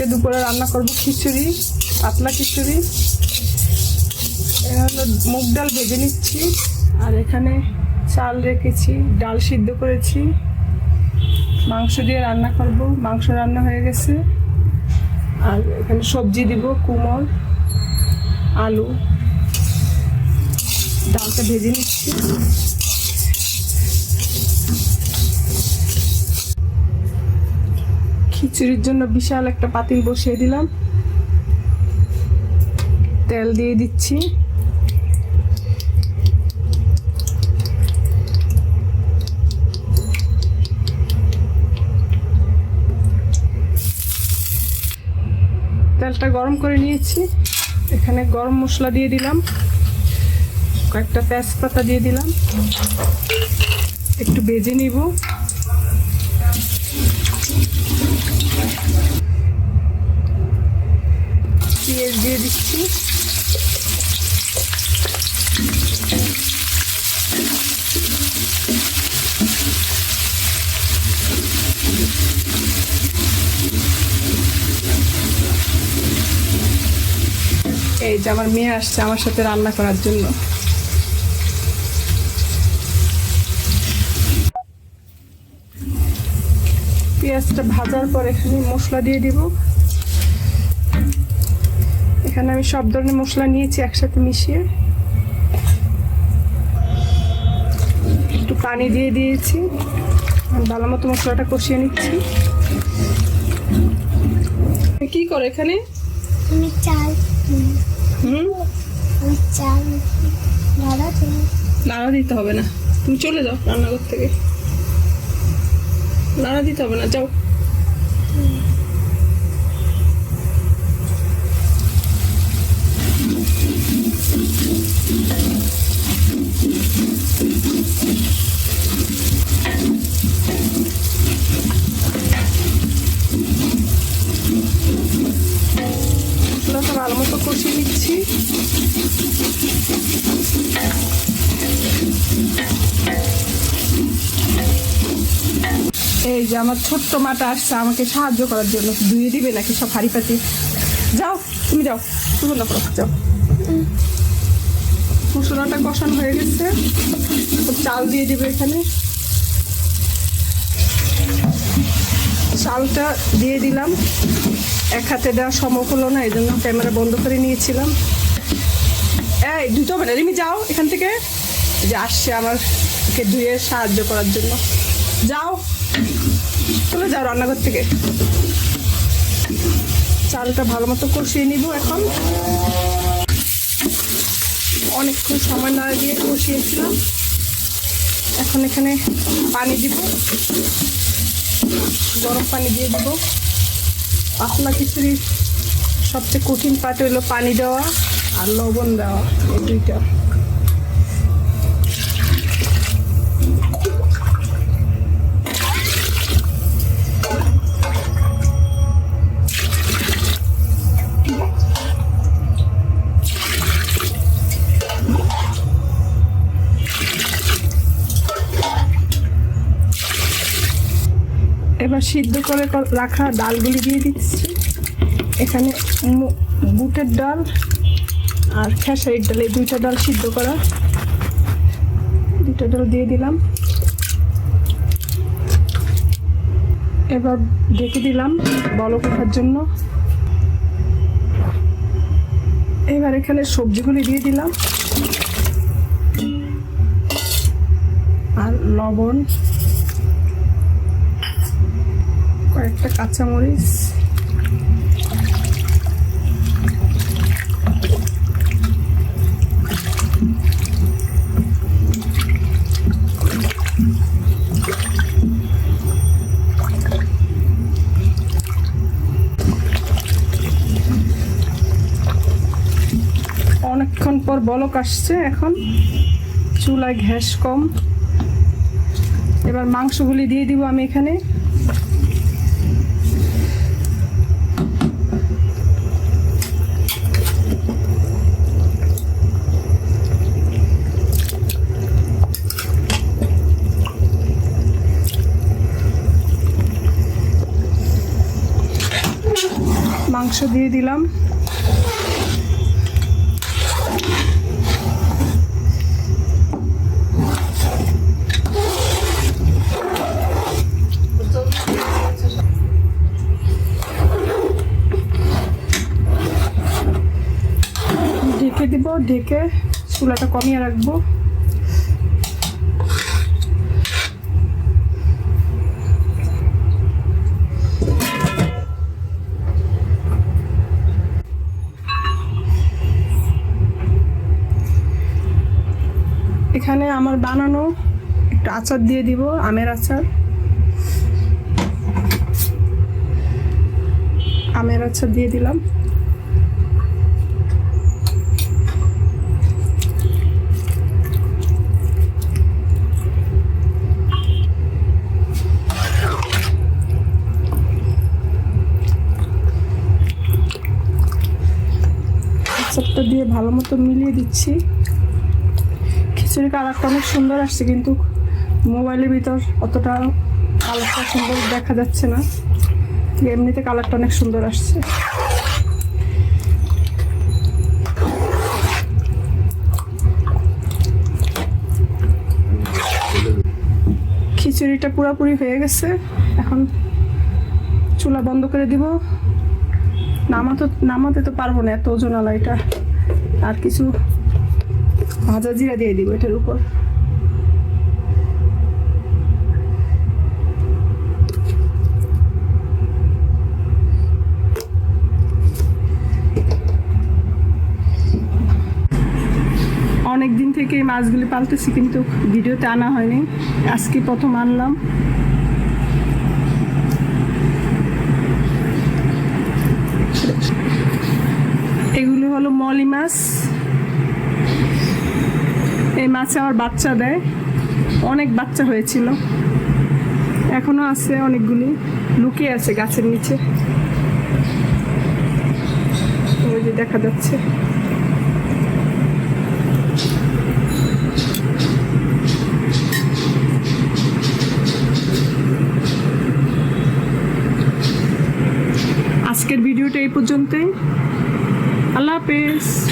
আজকে দুপুরে রান্না করব খিচুড়ি, পাতলা খিচুড়ি। হলো মুগ ডাল ভেজে নিচ্ছি, আর এখানে চাল রেখেছি, ডাল সিদ্ধ করেছি। মাংস দিয়ে রান্না করব, মাংস রান্না হয়ে গেছে। আর এখানে সবজি দিব, কুমড়, আলু। ডালটা ভেজে নিচ্ছি। খিচুড়ির জন্য বিশাল একটা পাতিল বসিয়ে দিলাম। তেল দিয়ে দিচ্ছি। তেলটা গরম করে নিয়েছি। এখানে গরম মশলা দিয়ে দিলাম। কয়েকটা তেজপাতা দিয়ে দিলাম। একটু বেজে নিব। পেঁয়াজ দিয়ে দিচ্ছি। এই যে আমার মেয়ে আসছে আমার সাথে রান্না করার জন্য। পেঁয়াজটা ভাজার পর এখানে মশলা দিয়ে দিব। এখানে আমি সব ধরনের মশলা নিয়েছি একসাথে মিশিয়ে। একটু পানি দিয়ে দিয়েছি। আর ভালো মতো মশলাটা কষিয়ে নিচ্ছি। কি করে এখানে? চাল। হুম? চাল। দাদা তুমি। নাড়া দিতে হবে না। তুমি চলে যাও রান্নাঘর থেকে। নাড়া দিতে হবে না যাও মশলাটা ভালো মতো কষিয়ে নিচ্ছি এই যে আমার ছোট্ট মাটা আসছে, আমাকে সাহায্য করার জন্য। ধুয়ে দিবে নাকি সব হাড়ি পাতি যাও, তুমি যাও, তুমি না করো যাও। মশলাটা কষানো হয়ে গেছে। চাল দিয়ে দিবে এখানে। চালটা দিয়ে দিলাম। এক হাতে দেওয়া সম্ভব হলো না এই জন্য ক্যামেরা বন্ধ করে নিয়েছিলাম। এই ধুতে হবে না যাও এখান থেকে। যে আসছে আমার ওকে ধুয়ে সাহায্য করার জন্য। যাও। চলে যাও রান্নাঘর থেকে। চালটা ভালো মতো কষিয়ে নিব এখন। অনেকক্ষণ সময় না দিয়ে কষিয়েছিলাম। এখন এখানে পানি দিব। গরম পানি দিয়ে দিব। পাতলা খিচুড়ির সবচেয়ে কঠিন পার্ট হলো পানি দেওয়া আর লবণ দেওয়া, এই দুইটা। এবার সিদ্ধ করে রাখা ডালগুলি দিয়ে দিচ্ছি। এখানে বুটের ডাল আর খেসারির ডাল, এই দুইটা ডাল সিদ্ধ করা। দুইটা ডাল দিয়ে দিলাম। এবার ঢেকে দিলাম বলক ওঠার জন্য। এবার এখানে সবজিগুলি দিয়ে দিলাম। আর লবণ, কয়েকটা কাঁচামরিচ অনেকক্ষণ পর বলক আসছে এখন। চুলায় ঘ্যাস কম। এবার মাংসগুলি দিয়ে দিব আমি এখানে। মাংস দিয়ে দিলাম। ঢেকে চুলাটা কমিয়ে রাখব। এখানে আমার বানানো একটু আচার দিয়ে দিব, আমের আচার। আমের আচার দিয়ে দিলাম আচারটা দিয়ে ভালো মতো মিলিয়ে দিচ্ছি। খিচুড়ি কালারটা অনেক সুন্দর আসছে, কিন্তু মোবাইলের ভিতর অতটা কালারটা সুন্দর দেখা যাচ্ছে না। এমনিতে কালারটা অনেক সুন্দর আসছে। খিচুড়িটা পুরোপুরি হয়ে গেছে। এখন চুলা বন্ধ করে দিব। নামাতে নামাতে তো পারব না এত ওজন আলা এটা। আর কিছু ভাজা জিরা দিয়ে দিব এটার উপর। অনেক দিন থেকে এই মাছগুলি পালতেছি, কিন্তু ভিডিওতে আনা হয়নি। আজকে প্রথম আনলাম এগুলো হলো মলি মাছ। এই মাছে আমার বাচ্চা দেয়। অনেক বাচ্চা হয়েছিল। এখনও আছে অনেকগুলি। লুকিয়ে আছে গাছের নিচে। দেখা যাচ্ছে। আজকের ভিডিওটা এই পর্যন্তই। peace.